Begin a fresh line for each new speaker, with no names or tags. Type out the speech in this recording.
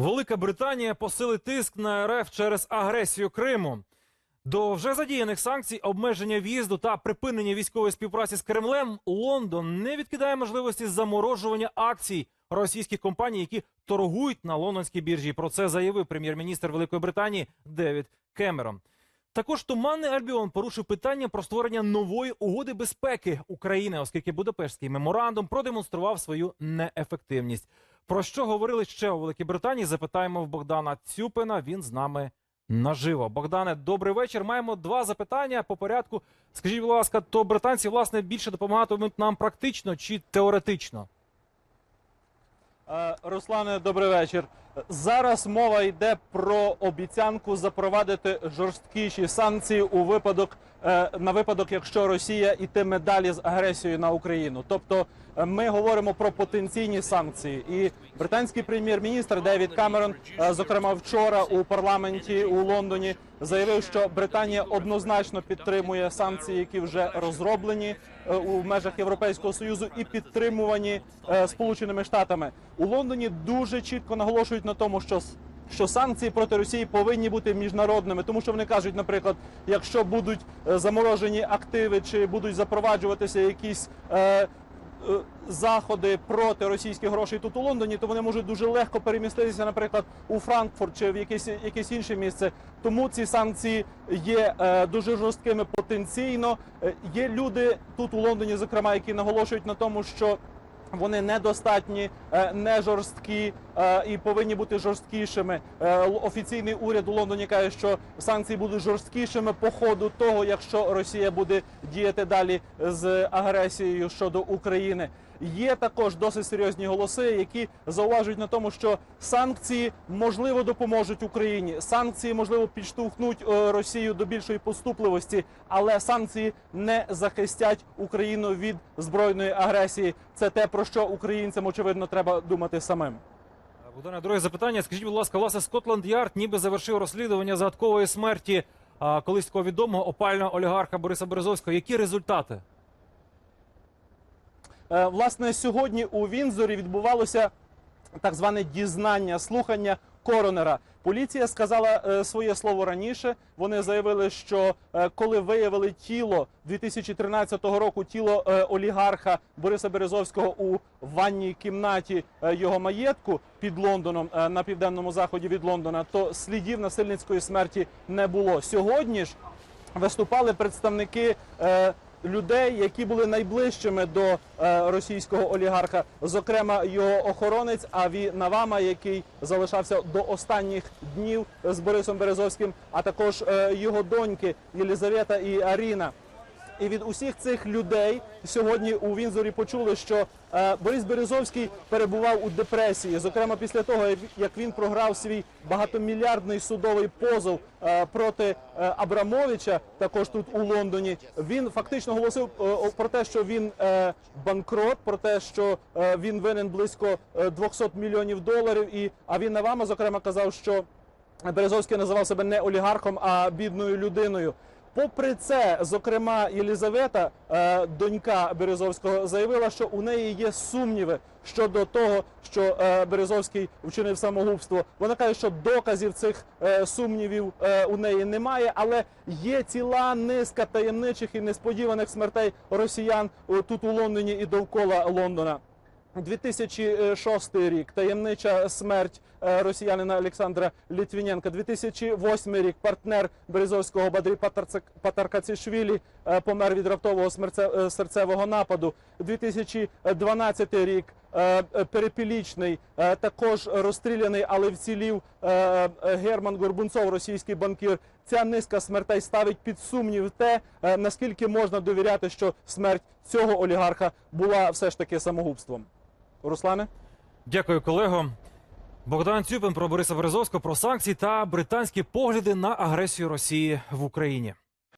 Велика Британія посилить тиск на РФ через агресію Криму. До вже задіяних санкцій, обмеження в'їзду та припинення військової співпраці з Кремлем Лондон не відкидає можливості заморожування акцій російських компаній, які торгують на лондонській біржі. Про це заявив прем'єр-міністр Великої Британії Девід Кемерон. Також туманний Альбіон порушив питання про створення нової угоди безпеки України, оскільки Будапештський меморандум продемонстрував свою неефективність. Про що говорили ще у Великій Британії? Запитаємо в Богдана Цюпина. Він з нами наживо. Богдане, добрий вечір. Маємо два запитання по порядку. Скажіть, будь ласка, то британці власне більше допомагатимуть нам практично чи теоретично?
Е, Руслане, добрий вечір. Зараз мова йде про обіцянку запровадити жорсткіші санкції у випадок на випадок, якщо Росія йтиме далі з агресією на Україну. Тобто е, ми говоримо про потенційні санкції. І британський прем'єр-міністр Девід Камерон, е, зокрема вчора у парламенті у Лондоні, заявив, що Британія однозначно підтримує санкції, які вже розроблені е, у межах Європейського союзу і підтримувані е, Сполученими Штатами. У Лондоні дуже чітко наголошують на тому, що що санкції проти Росії повинні бути міжнародними, тому що вони кажуть, наприклад, якщо будуть е, заморожені активи чи будуть запроваджуватися якісь е, е, заходи проти російських грошей тут у Лондоні, то вони можуть дуже легко переміститися, наприклад, у Франкфурт чи в якесь, якесь інше місце. Тому ці санкції є е, дуже жорсткими потенційно. Е, є люди тут у Лондоні, зокрема, які наголошують на тому, що вони недостатні, е, не жорсткі і повинні бути жорсткішими. Е, Офіційний уряд у Лондоні каже, що санкції будуть жорсткішими по ходу того, якщо Росія буде діяти далі з агресією щодо України. Є також досить серйозні голоси, які зауважують на тому, що санкції можливо допоможуть Україні. Санкції можливо підштовхнуть е, Росію до більшої поступливості, але санкції не захистять Україну від збройної агресії. Це те про що українцям очевидно треба думати самим.
Богдане, друге запитання. Скажіть, будь ласка, власне, Скотланд Ярд ніби завершив розслідування загадкової смерті а, колись такого відомого опального олігарха Бориса Березовського. Які результати?
Е, Власне, сьогодні у Вінзорі відбувалося так зване дізнання, слухання коронера. Поліція сказала е, своє слово раніше. Вони заявили, що е, коли виявили тіло 2013 року, тіло е, олігарха Бориса Березовського у ванній кімнаті його маєтку під Лондоном на південному заході від Лондона, то слідів насильницької смерті не було. Сьогодні ж виступали представники е, людей, які були найближчими до е, російського олігарха, зокрема його охоронець Аві Навама, який залишався до останніх днів з Борисом Березовським, а також е, його доньки Єлізавета і Аріна. І від усіх цих людей сьогодні у Вінзорі почули, що е, Борис Березовський перебував у депресії, зокрема після того, як- він програв свій багатомільярдний судовий позов е, проти е, Абрамовича, також тут у Лондоні. Він фактично голосив про те, що він банкрот, про те, що він винен близько е, 200 мільйонів доларів. І а він Навама, зокрема, казав, що Березовський називав себе не олігархом, а бідною людиною. Попри це, зокрема, Єлізавета, е, донька Березовського, заявила, що у неї є сумніви щодо того, що е, Березовський вчинив самогубство. Вона каже, що доказів цих е, сумнівів у неї немає, але є ціла низка таємничих і несподіваних смертей росіян тут у Лондоні і довкола Лондона. 2006 рік таємнича смерть е, росіянина Олександра Літвіненка. 2008 рік партнер Березовського Бадрі Патаркацішвілі е, помер від раптового е, серцевого нападу. 2012 рік перепілічний також розстріляний, але вцілів Герман Горбунцов, російський банкір. Ця низка смертей ставить під сумнів те, наскільки можна довіряти, що смерть цього олігарха була все ж таки самогубством. Руслане?
Дякую, колего. Богдан Цюпин про Бориса Березовського, про санкції та британські погляди на агресію Росії в Україні.